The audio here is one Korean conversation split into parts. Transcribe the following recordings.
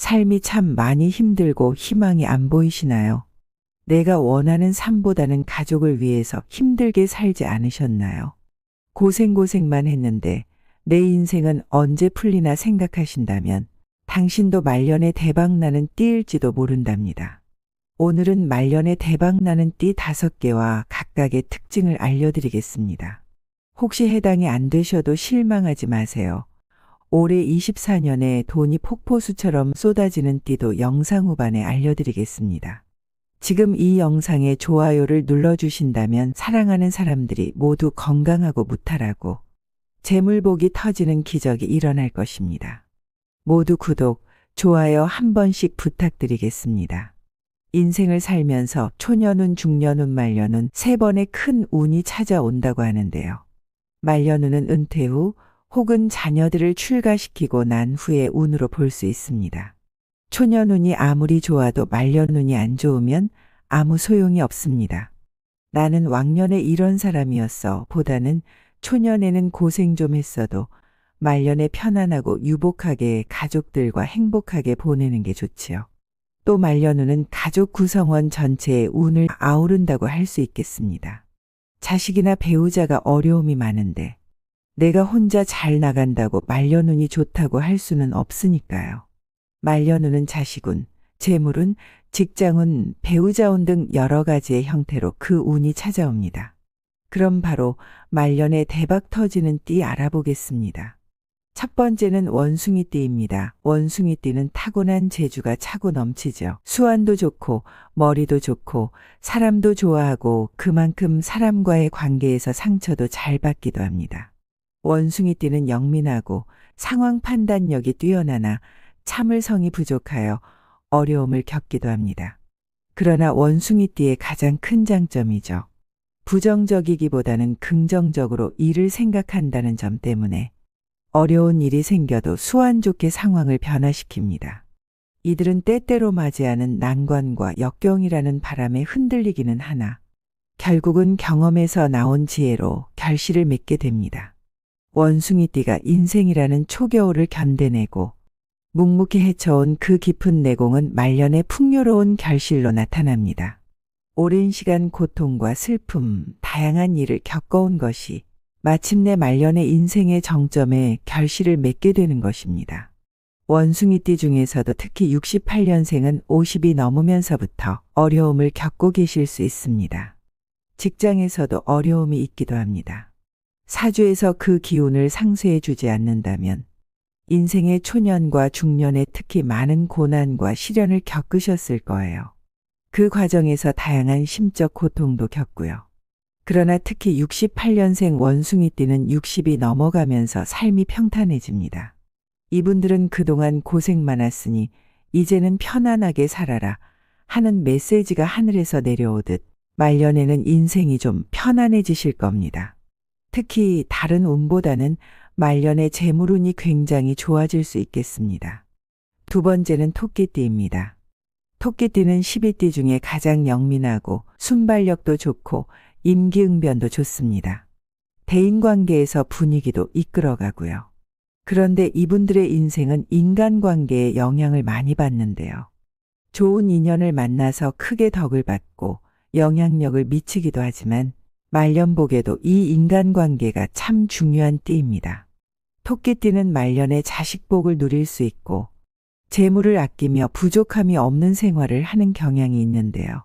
삶이 참 많이 힘들고 희망이 안 보이시나요? 내가 원하는 삶보다는 가족을 위해서 힘들게 살지 않으셨나요? 고생고생만 했는데 내 인생은 언제 풀리나 생각하신다면 당신도 말년에 대박나는 띠일지도 모른답니다. 오늘은 말년에 대박나는 띠 다섯 개와 각각의 특징을 알려드리겠습니다. 혹시 해당이 안 되셔도 실망하지 마세요. 올해 24년에 돈이 폭포수처럼 쏟아지는 띠도 영상 후반에 알려드리겠습니다. 지금 이 영상에 좋아요를 눌러주신다면 사랑하는 사람들이 모두 건강하고 무탈하고 재물복이 터지는 기적이 일어날 것입니다. 모두 구독, 좋아요 한 번씩 부탁드리겠습니다. 인생을 살면서 초년운, 중년운, 말년운 세 번의 큰 운이 찾아온다고 하는데요. 말년운은 은퇴 후 혹은 자녀들을 출가시키고 난 후의 운으로 볼 수 있습니다. 초년 운이 아무리 좋아도 말년 운이 안 좋으면 아무 소용이 없습니다. 나는 왕년에 이런 사람이었어 보다는 초년에는 고생 좀 했어도 말년에 편안하고 유복하게 가족들과 행복하게 보내는 게 좋지요. 또 말년운은 가족 구성원 전체의 운을 아우른다고 할 수 있겠습니다. 자식이나 배우자가 어려움이 많은데 내가 혼자 잘 나간다고 말년운이 좋다고 할 수는 없으니까요. 말년운은 자식운, 재물운, 직장운, 배우자운 등 여러 가지의 형태로 그 운이 찾아옵니다. 그럼 바로 말년에 대박 터지는 띠 알아보겠습니다. 첫 번째는 원숭이 띠입니다. 원숭이 띠는 타고난 재주가 차고 넘치죠. 수완도 좋고 머리도 좋고 사람도 좋아하고 그만큼 사람과의 관계에서 상처도 잘 받기도 합니다. 원숭이 띠는 영민하고 상황 판단력이 뛰어나나 참을성이 부족하여 어려움을 겪기도 합니다. 그러나 원숭이 띠의 가장 큰 장점이죠. 부정적이기보다는 긍정적으로 일을 생각한다는 점 때문에 어려운 일이 생겨도 수완 좋게 상황을 변화시킵니다. 이들은 때때로 맞이하는 난관과 역경이라는 바람에 흔들리기는 하나 결국은 경험에서 나온 지혜로 결실을 맺게 됩니다. 원숭이띠가 인생이라는 초겨울을 견뎌내고 묵묵히 헤쳐온 그 깊은 내공은 말년의 풍요로운 결실로 나타납니다. 오랜 시간 고통과 슬픔, 다양한 일을 겪어온 것이 마침내 말년의 인생의 정점에 결실을 맺게 되는 것입니다. 원숭이띠 중에서도 특히 68년생은 50이 넘으면서부터 어려움을 겪고 계실 수 있습니다. 직장에서도 어려움이 있기도 합니다. 사주에서 그 기운을 상쇄해 주지 않는다면 인생의 초년과 중년에 특히 많은 고난과 시련을 겪으셨을 거예요. 그 과정에서 다양한 심적 고통도 겪고요. 그러나 특히 68년생 원숭이 띠는 60이 넘어가면서 삶이 평탄해집니다. 이분들은 그동안 고생 많았으니 이제는 편안하게 살아라 하는 메시지가 하늘에서 내려오듯 말년에는 인생이 좀 편안해지실 겁니다. 특히 다른 운보다는 말년의 재물운이 굉장히 좋아질 수 있겠습니다. 두 번째는 토끼띠입니다. 토끼띠는 12띠 중에 가장 영민하고 순발력도 좋고 임기응변도 좋습니다. 대인관계에서 분위기도 이끌어가고요. 그런데 이분들의 인생은 인간관계에 영향을 많이 받는데요. 좋은 인연을 만나서 크게 덕을 받고 영향력을 미치기도 하지만 말년복에도 이 인간관계가 참 중요한 띠입니다. 토끼띠는 말년에 자식복을 누릴 수 있고 재물을 아끼며 부족함이 없는 생활을 하는 경향이 있는데요.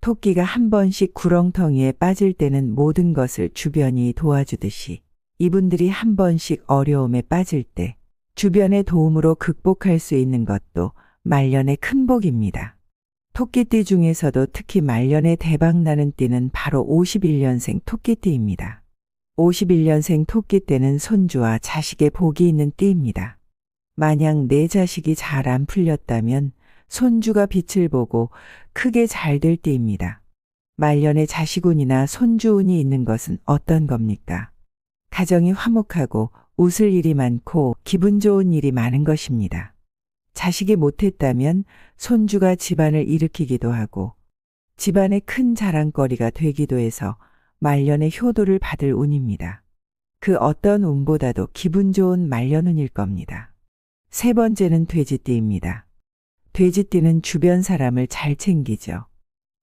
토끼가 한 번씩 구렁텅이에 빠질 때는 모든 것을 주변이 도와주듯이 이분들이 한 번씩 어려움에 빠질 때 주변의 도움으로 극복할 수 있는 것도 말년의 큰 복입니다. 토끼띠 중에서도 특히 말년에 대박나는 띠는 바로 51년생 토끼띠입니다. 51년생 토끼 때는 손주와 자식의 복이 있는 띠입니다. 만약 내 자식이 잘 안 풀렸다면 손주가 빛을 보고 크게 잘될 띠입니다. 말년에 자식운이나 손주운이 있는 것은 어떤 겁니까? 가정이 화목하고 웃을 일이 많고 기분 좋은 일이 많은 것입니다. 자식이 못했다면 손주가 집안을 일으키기도 하고 집안의 큰 자랑거리가 되기도 해서 말년의 효도를 받을 운입니다. 그 어떤 운보다도 기분 좋은 말년운일 겁니다. 세 번째는 돼지띠입니다. 돼지띠는 주변 사람을 잘 챙기죠.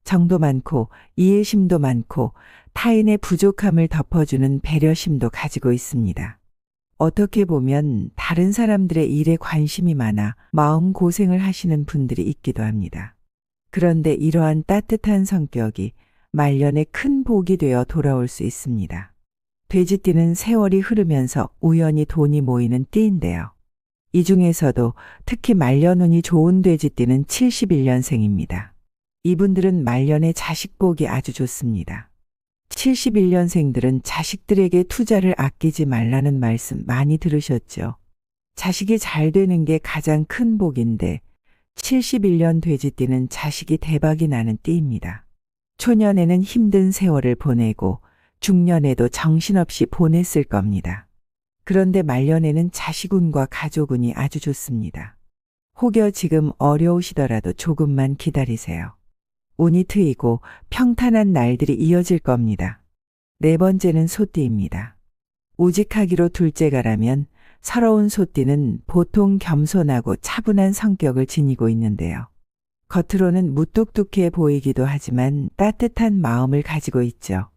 정도 많고 이해심도 많고 타인의 부족함을 덮어주는 배려심도 가지고 있습니다. 어떻게 보면 다른 사람들의 일에 관심이 많아 마음 고생을 하시는 분들이 있기도 합니다. 그런데 이러한 따뜻한 성격이 말년에 큰 복이 되어 돌아올 수 있습니다. 돼지띠는 세월이 흐르면서 우연히 돈이 모이는 띠인데요. 이 중에서도 특히 말년운이 좋은 돼지띠는 71년생입니다. 이분들은 말년에 자식복이 아주 좋습니다. 71년생들은 자식들에게 투자를 아끼지 말라는 말씀 많이 들으셨죠? 자식이 잘 되는 게 가장 큰 복인데 71년 돼지띠는 자식이 대박이 나는 띠입니다. 초년에는 힘든 세월을 보내고 중년에도 정신없이 보냈을 겁니다. 그런데 말년에는 자식운과 가족운이 아주 좋습니다. 혹여 지금 어려우시더라도 조금만 기다리세요. 운이 트이고 평탄한 날들이 이어질 겁니다. 네 번째는 소띠입니다. 우직하기로 둘째가라면 서러운 소띠는 보통 겸손하고 차분한 성격을 지니고 있는데요. 겉으로는 무뚝뚝해 보이기도 하지만 따뜻한 마음을 가지고 있죠.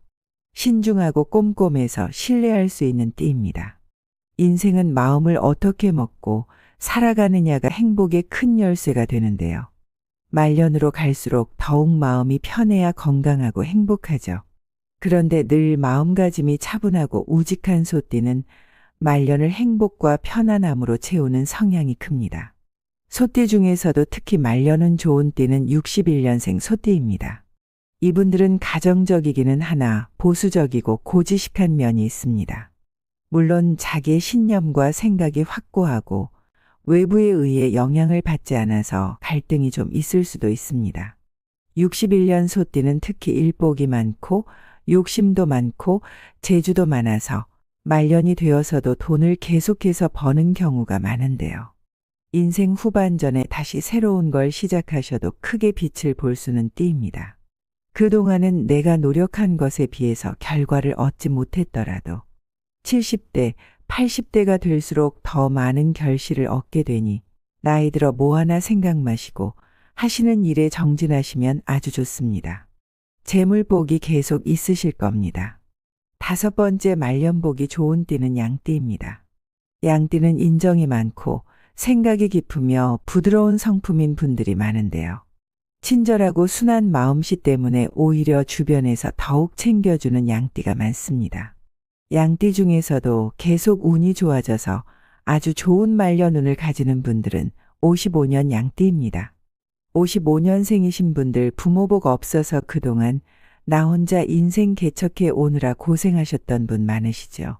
신중하고 꼼꼼해서 신뢰할 수 있는 띠입니다. 인생은 마음을 어떻게 먹고 살아가느냐가 행복의 큰 열쇠가 되는데요. 말년으로 갈수록 더욱 마음이 편해야 건강하고 행복하죠. 그런데 늘 마음가짐이 차분하고 우직한 소띠는 말년을 행복과 편안함으로 채우는 성향이 큽니다. 소띠 중에서도 특히 말년은 좋은 띠는 61년생 소띠입니다. 이분들은 가정적이기는 하나 보수적이고 고지식한 면이 있습니다. 물론 자기의 신념과 생각이 확고하고 외부에 의해 영향을 받지 않아서 갈등이 좀 있을 수도 있습니다. 61년 소띠는 특히 일복이 많고 욕심도 많고 재주도 많아서 말년이 되어서도 돈을 계속해서 버는 경우가 많은데요. 인생 후반전에 다시 새로운 걸 시작하셔도 크게 빛을 볼 수는 띠입니다. 그동안은 내가 노력한 것에 비해서 결과를 얻지 못했더라도 70대, 80대가 될수록 더 많은 결실을 얻게 되니 나이 들어 뭐 하나 생각 마시고 하시는 일에 정진하시면 아주 좋습니다. 재물복이 계속 있으실 겁니다. 다섯 번째 말년복이 좋은 띠는 양띠입니다. 양띠는 인정이 많고 생각이 깊으며 부드러운 성품인 분들이 많은데요. 친절하고 순한 마음씨 때문에 오히려 주변에서 더욱 챙겨주는 양띠가 많습니다. 양띠 중에서도 계속 운이 좋아져서 아주 좋은 말년운을 가지는 분들은 55년 양띠입니다. 55년생이신 분들 부모복 없어서 그동안 나 혼자 인생 개척해 오느라 고생하셨던 분 많으시죠.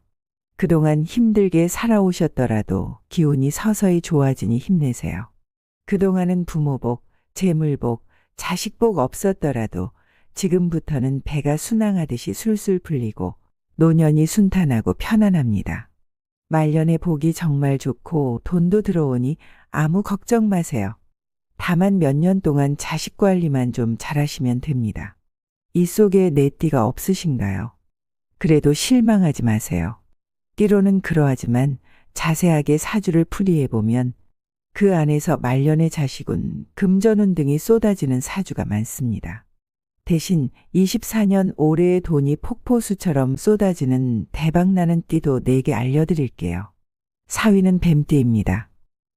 그동안 힘들게 살아오셨더라도 기운이 서서히 좋아지니 힘내세요. 그동안은 부모복, 재물복, 자식복 없었더라도 지금부터는 배가 순항하듯이 술술 풀리고 노년이 순탄하고 편안합니다. 말년의 복이 정말 좋고 돈도 들어오니 아무 걱정 마세요. 다만 몇 년 동안 자식 관리만 좀 잘하시면 됩니다. 이 속에 내 띠가 없으신가요? 그래도 실망하지 마세요. 띠로는 그러하지만 자세하게 사주를 풀이해보면 그 안에서 말년의 자식은 금전운 등이 쏟아지는 사주가 많습니다. 대신 24년 올해의 돈이 폭포수처럼 쏟아지는 대박나는 띠도 4개 알려드릴게요. 사위는 뱀띠입니다.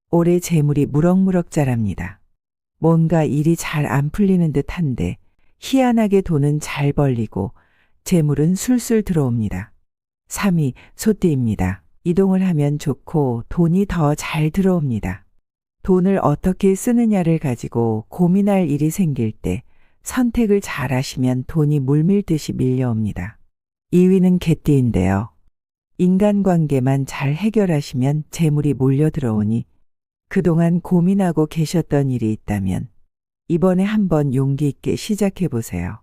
올해 재물이 무럭무럭 자랍니다. 뭔가 일이 잘 안 풀리는 듯 한데 희한하게 돈은 잘 벌리고 재물은 술술 들어옵니다. 3위 소띠입니다. 이동을 하면 좋고 돈이 더 잘 들어옵니다. 돈을 어떻게 쓰느냐를 가지고 고민할 일이 생길 때 선택을 잘 하시면 돈이 물밀듯이 밀려옵니다. 2위는 개띠인데요. 인간관계만 잘 해결하시면 재물이 몰려 들어오니 그동안 고민하고 계셨던 일이 있다면 이번에 한번 용기 있게 시작해 보세요.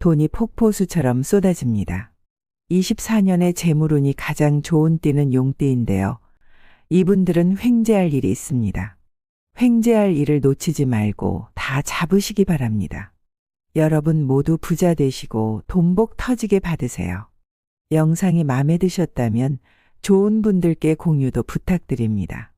돈이 폭포수처럼 쏟아집니다. 24년의 재물운이 가장 좋은 띠는 용띠인데요. 이분들은 횡재할 일이 있습니다. 횡재할 일을 놓치지 말고 다 잡으시기 바랍니다. 여러분 모두 부자 되시고 돈복 터지게 받으세요. 영상이 마음에 드셨다면 좋은 분들께 공유도 부탁드립니다.